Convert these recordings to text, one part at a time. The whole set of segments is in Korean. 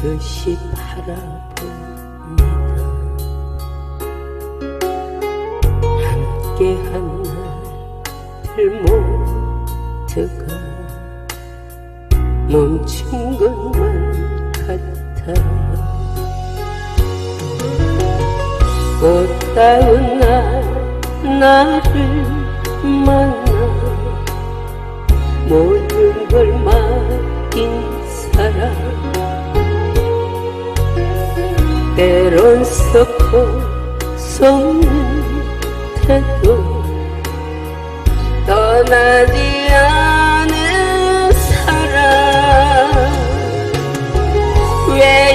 지그시 바라봅니다 함께한 날들 모두가 멈춘 것만 같아요 꽃다운 날 나를 만나 모든 걸 맡긴 사람 때론 썩고 속는 태도 떠나지 않은 사람. 왜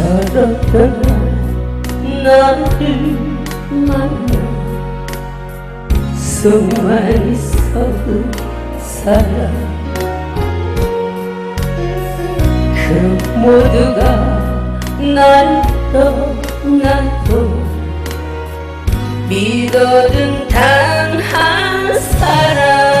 저렇던 나를 만나 수많이 서은 사람 그 모두가 날 떠나도 믿어준 단 한 사람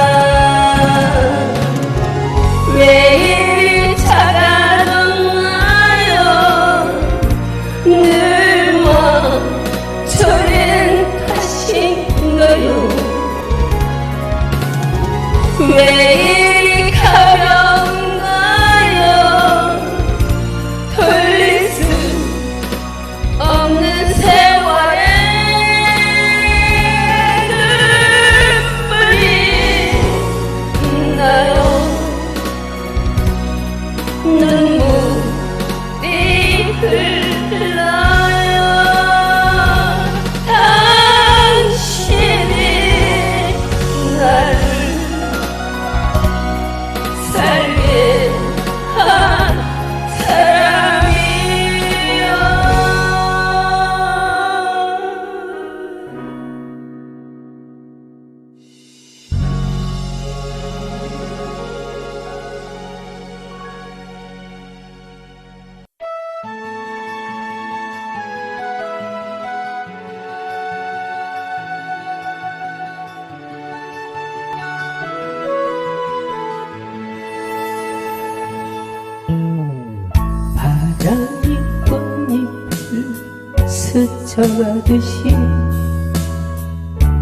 스쳐가듯이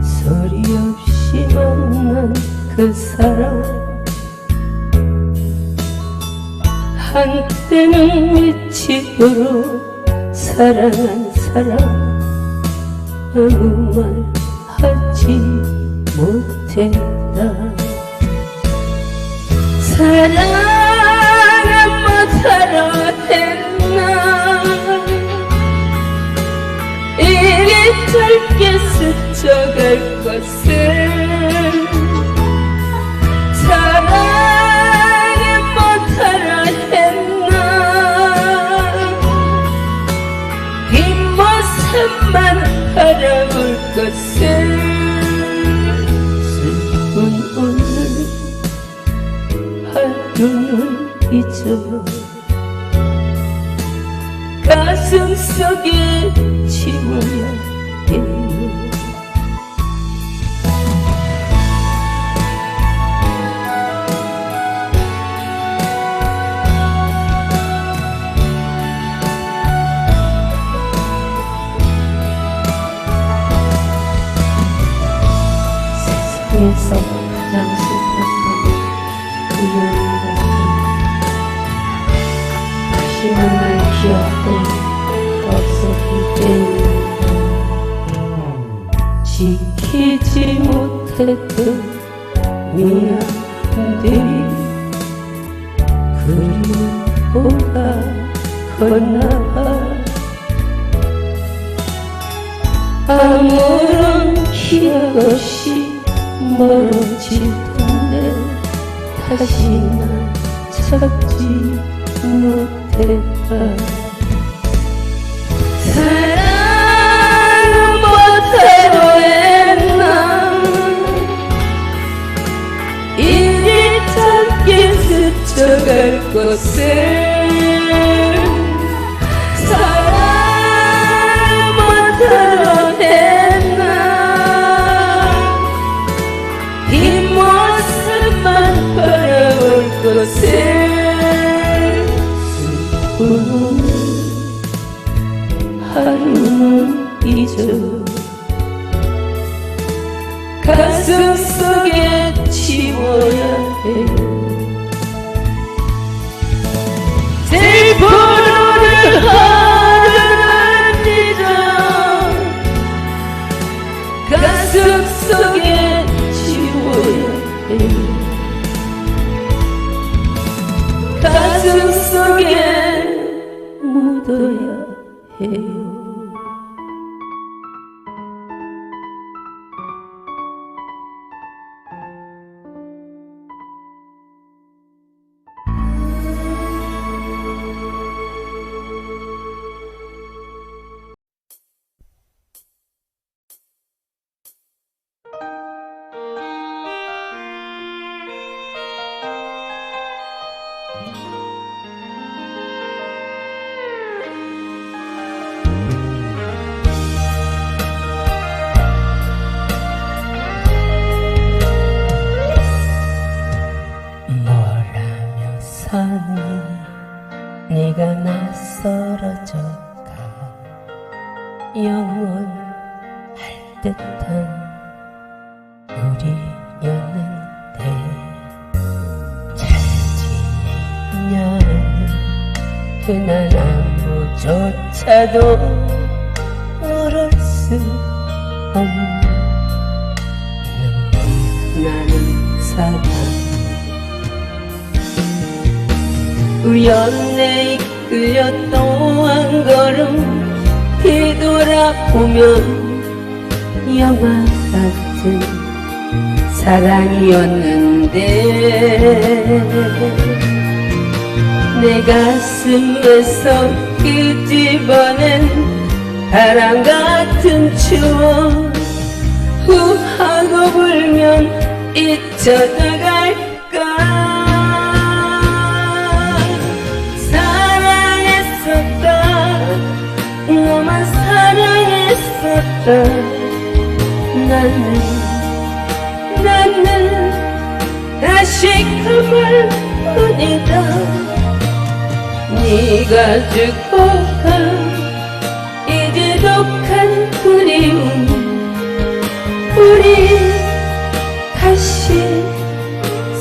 소리 없이 만난 그 사람 한때는 미치도록 사랑한 사람 아무 말 하지 못했다. 사랑 짧게 스쳐갈 것을 날 기억도 없었기 때문에 지키지 못했던 미안들이 그리움보다 컸나봐. 아무런 기억 없이 멀어지던데 난 찾지 못했다 사랑 못하고 했나? 이리 짧게 스쳐갈 곳을 하루는 잊어 가슴 속에 지워야 해요 하루는 잊어 가슴 속에 지워야 해요 가슴 속에 묻어야 해요 듯한 우리였는데 잘 지내냐는 그날 아무조차도 물을 수 없는 나는 사람 우연에 이끌려 또 한 걸음 뒤돌아보면 영화 같은 사랑이었는데 내 가슴에서 끄집어낸 바람 같은 추억 후 하고 불면 잊혀져 갈까 사랑했었다 너만 사랑했었다 나는 나는 다시 그 말 뿐이다. 네가 주고 간 이제 독한 그리움 우리 다시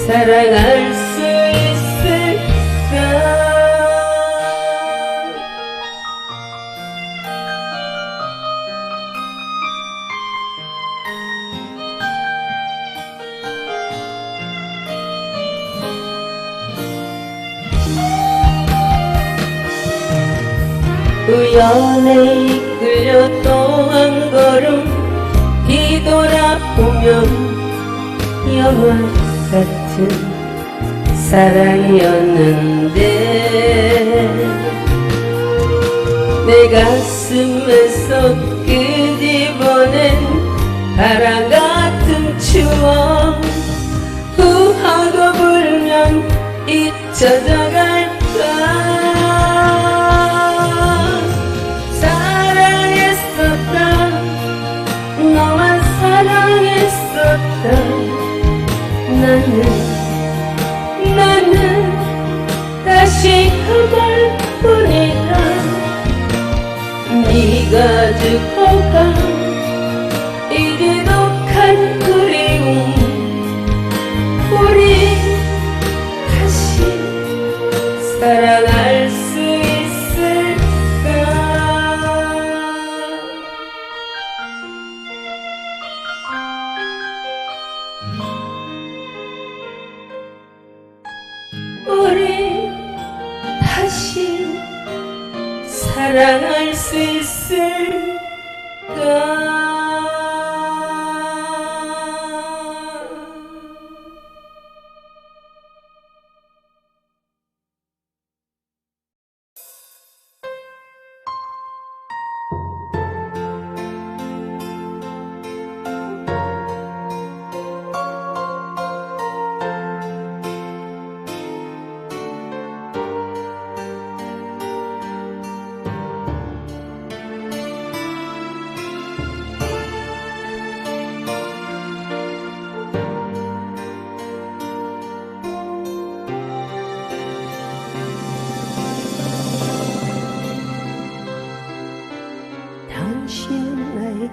사랑할 우연에 이끌려 또한 걸음 뒤돌아보면 영화 같은 사랑이었는데 내 가슴에서 끄집어낸 바람 같은 추억 후하고 불면 잊혀져 네가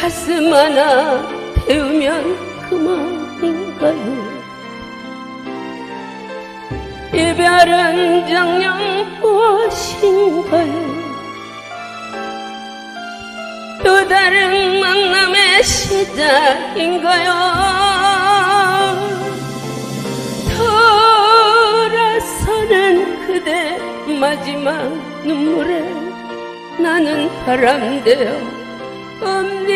가슴 하나 태우면 그만인가요? 이별은 정녕 무엇인가요? 또 다른 만남의 시작인가요? 돌아서는 그대 마지막 눈물에 나는 바람되어 옵니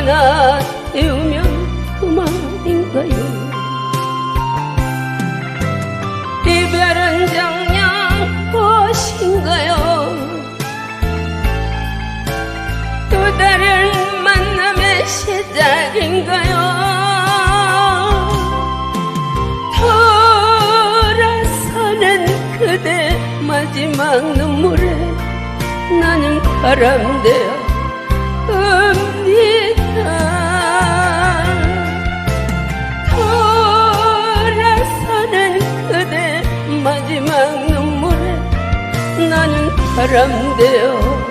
하나 태우면 그만인가요? 이별은 정녕 무엇인가요? 또 다른 만남의 시작인가요? 돌아서는 그대 마지막 눈물에 나는 바람되어 나는 바람되어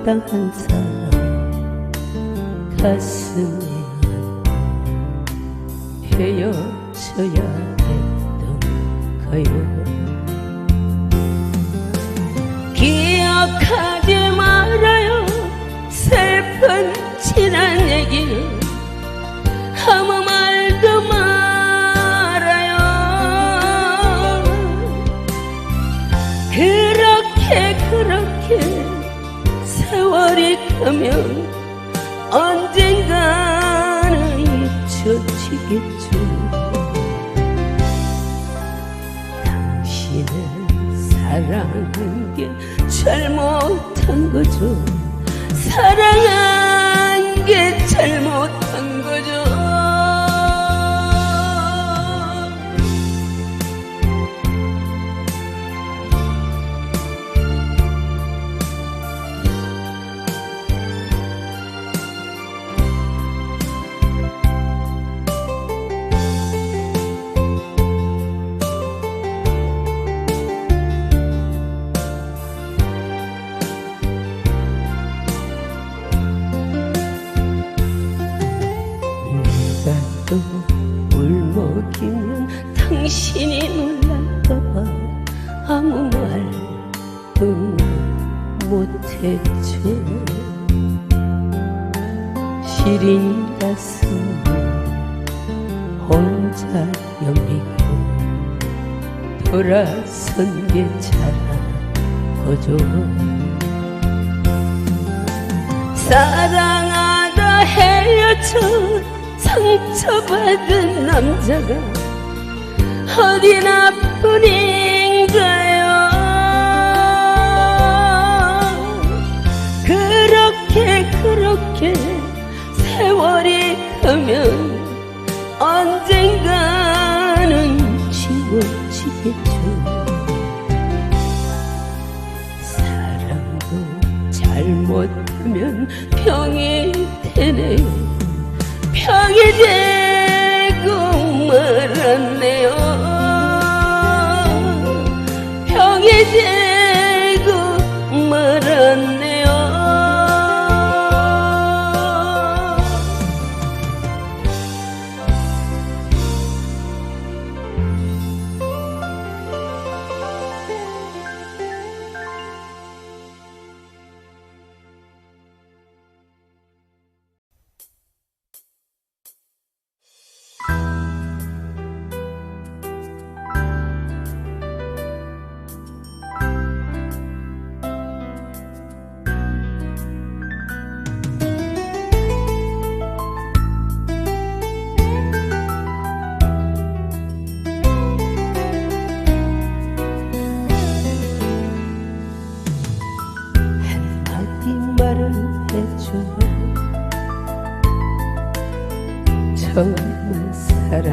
못당한 사람 가슴에 헤어져야 했던 거요. 기억하지 말아요. 슬픈 지난 얘기는 아무 말도 말아요. 그렇게 그렇게 세월이 가면 언젠가는 잊혀지겠죠. 당신을 사랑한 게 잘못한 거죠. 사랑한 혼자 여미고 돌아선 게 잘한 거죠 사랑하다 헤어져 상처받은 남자가 어디 나뿐인가요. 그렇게 그렇게 세월이 가면 언젠가는 지워지겠죠. 사랑도 잘못하면 병이 되네요. 병이 되고 말았네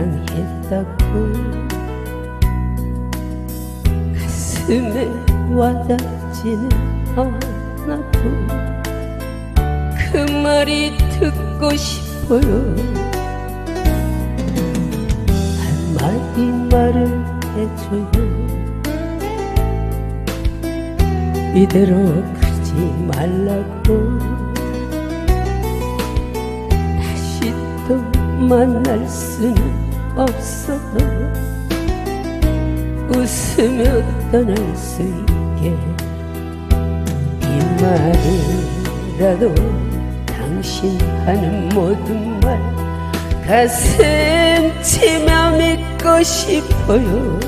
사랑했다고. 가슴에 와닿지는 않아도 그 말이 듣고 싶어요. 한마디 말을 해줘요. 이대로 가지 말라고. 다시 또 만날 수는 없어도 웃으며 떠날 수 있게. 이 말이라도 당신 하는 모든 말 가슴 치며 믿고 싶어요.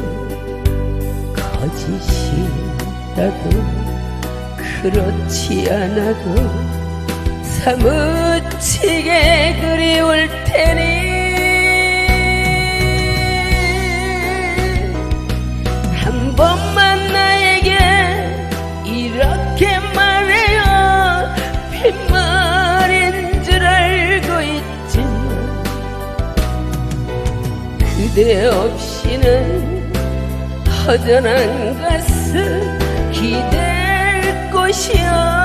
거짓이라도 그렇지 않아도 사무치게 그리울 테니 번만 나에게 이렇게 말해요. 빈말인 줄 알고 있지만 그대 없이는 허전한 가슴 기댈 곳이 없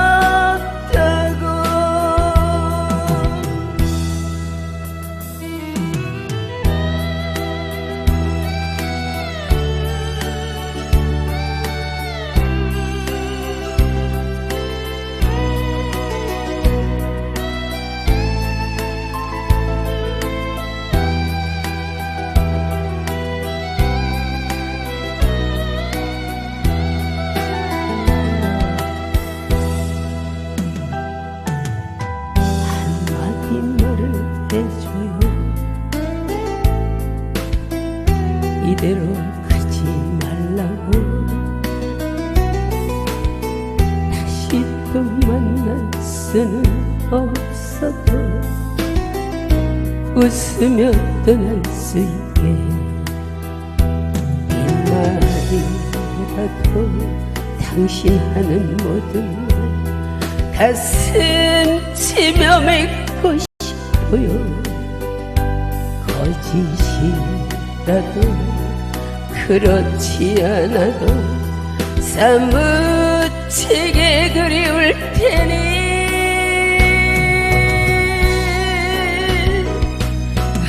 웃으며 떠날 수 있게. 이 말이라도 당신 하는 모든 말 가슴 치며 맺고 싶어요. 거짓이라도 그렇지 않아도 사무치게 그리울 테니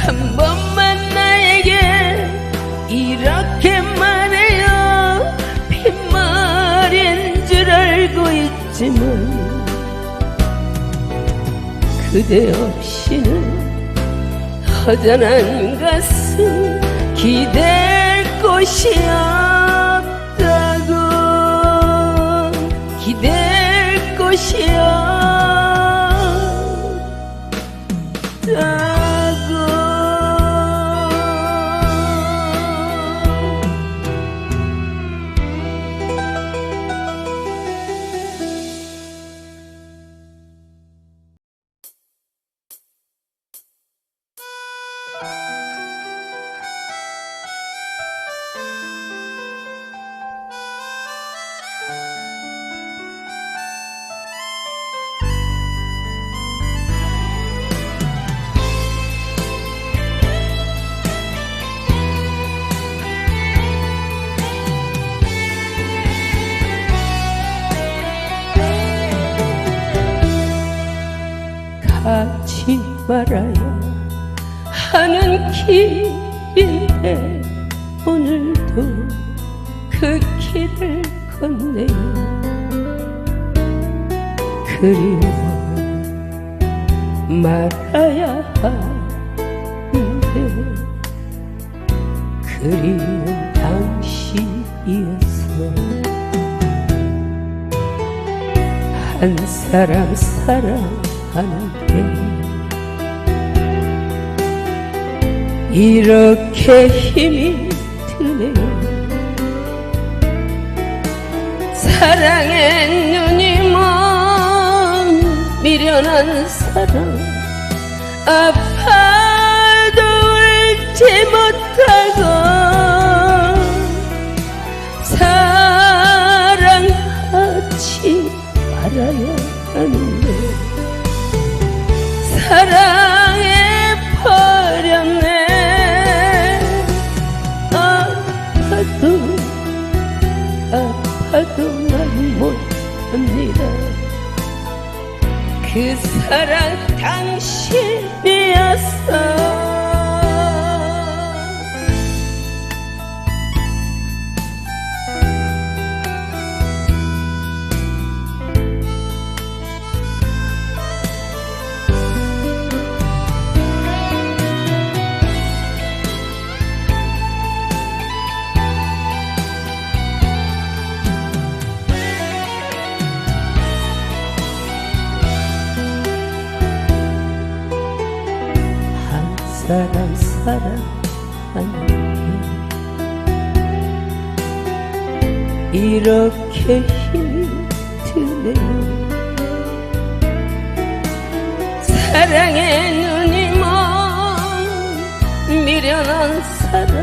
한 번만 나에게 이렇게 말해요. 빈말인 줄 알고 있지만 그대 없이는 허전한 가슴 기댈 곳이 없 말아야 하는 길인데 오늘도 그 길을 걷네요. 그리워 말아야 하는데 그리운 당시이었어 한 사람 사랑하는 이렇게 힘이 드네요 사랑의 눈이 먼 미련한 사랑 아파도 울지 못 그사 사랑하는 게 이렇게 힘이 드네요. 사랑의 눈이 먼 미련한 사랑